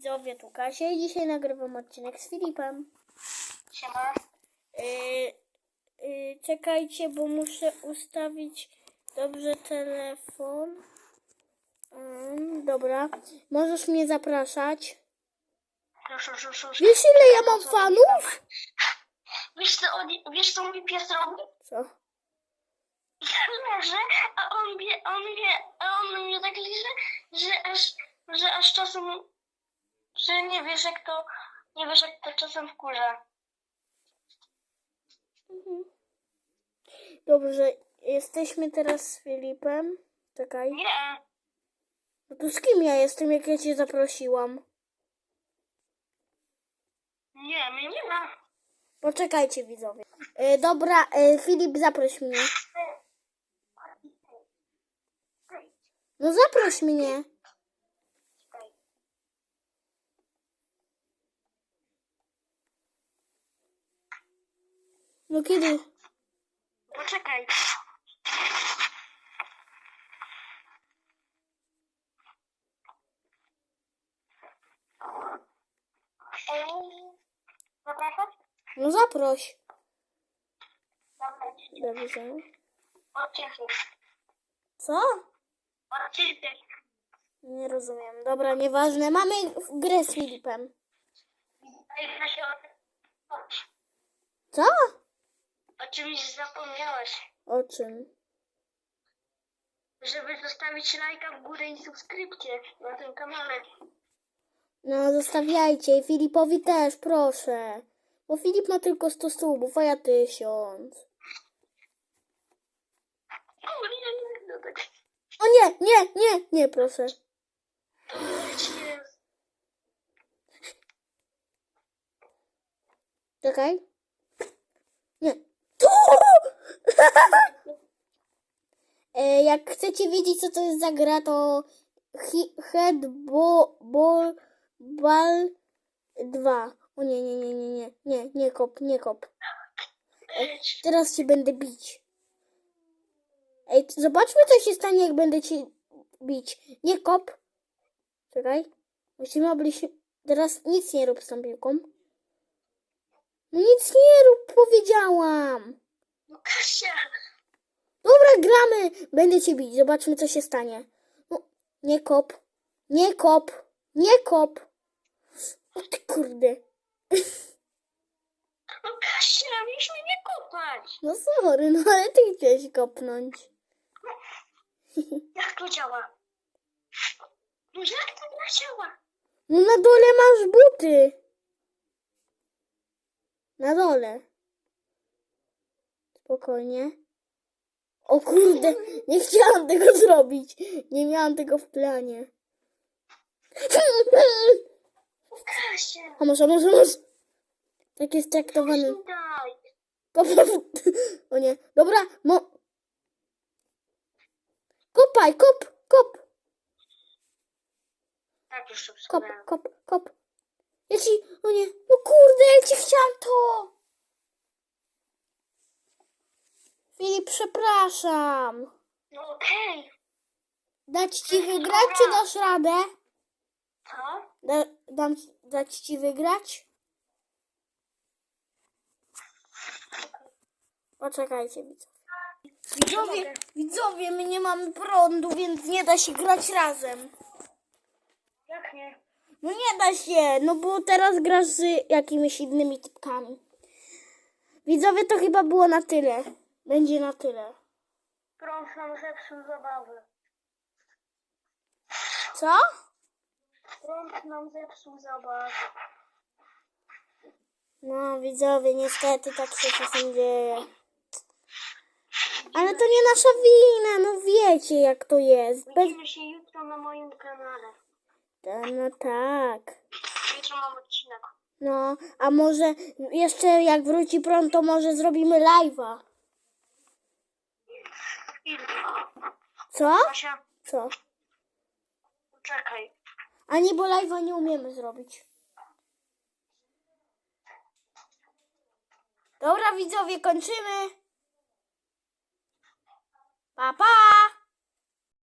widzowie, tu Kasia i dzisiaj nagrywam odcinek z Filipem. Siema. Yy, yy, czekajcie, bo muszę ustawić dobrze telefon. Ym, dobra, możesz mnie zapraszać. Proszę, proszę, proszę. Wiesz ile ja mam fanów? Wiesz co, oni, wiesz co mój pies robi? Co? Leży, a on wie, on a on mnie tak liże, że aż, że aż czasem, że nie wiesz jak to, nie wiesz jak to czasem wkurza. Mhm. Dobrze, jesteśmy teraz z Filipem. Czekaj. Nie, No to z kim ja jestem, jak ja cię zaprosiłam? nie, mnie nie ma. Poczekajcie widzowie. Yy, dobra, yy, Filip zaproś mnie. No zaproś mnie. No kiedy? Poczekaj. Ej, zapraszać? No zaproś. Dobrze. Co? Nie rozumiem. Dobra, nieważne. Mamy grę z Filipem. Ej, Kasia, Co? o czymś zapomniałaś. O czym? Żeby zostawić lajka w górę i subskrypcję na tym kanale. No zostawiajcie i Filipowi też, proszę. Bo Filip ma tylko 100 subów, a ja 1000. O nie, nie, no tak. O nie, nie, nie, nie, proszę. Czekaj. Nie. Tu! E, jak chcecie wiedzieć, co to jest za gra, to Headball ball, ball 2. O nie, nie, nie, nie, nie, nie, nie kop, nie kop. Teraz cię będę bić. Ej, zobaczmy, co się stanie, jak będę cię bić. Nie kop. Czekaj. Musimy oblicz... Teraz nic nie rób z tą piłką. No nic nie rób, powiedziałam. No Kasia, Dobra, gramy. Będę cię bić. Zobaczmy, co się stanie. No, nie kop. Nie kop. Nie kop. O ty kurde. no Kasia, mieliśmy nie kopać. No sorry, no ale ty chciałeś kopnąć. Jak to działa? No jak to działa? No na dole masz buty. Na dole. Spokojnie. O kurde, nie chciałam tego zrobić. Nie miałam tego w planie. Kasia, A może, może, może. Tak jest traktowany. daj. O nie. Dobra, mo... Kopaj, kop, kop, Tak już kop, obsługiwałem. kop, kop. Ja ci... O nie. No kurde, ja ci chciałam to. Filip, przepraszam. No okej. Dać ci wygrać, czy dasz radę? Co? Da, dam, dać ci wygrać? Poczekajcie, widzowie. Widzowie, widzowie, my nie mamy prądu, więc nie da się grać razem. Jak nie? No nie da się, no bo teraz grasz z jakimiś innymi typkami. Widzowie, to chyba było na tyle. Będzie na tyle. Prąd nam zepsuł zabawę. Co? Prąd nam zepsuł zabawę. No, widzowie, niestety tak się czasem dzieje. Ale to nie nasza wina, no wiecie jak to jest. Bez... Widzimy się jutro na moim kanale. Ta, no tak. Jutro mam odcinek. No, a może jeszcze jak wróci prąd, to może zrobimy live'a. Co? Kasia, Co? czekaj. A nie, bo live'a nie umiemy zrobić. Dobra, widzowie, kończymy. Pa, pa!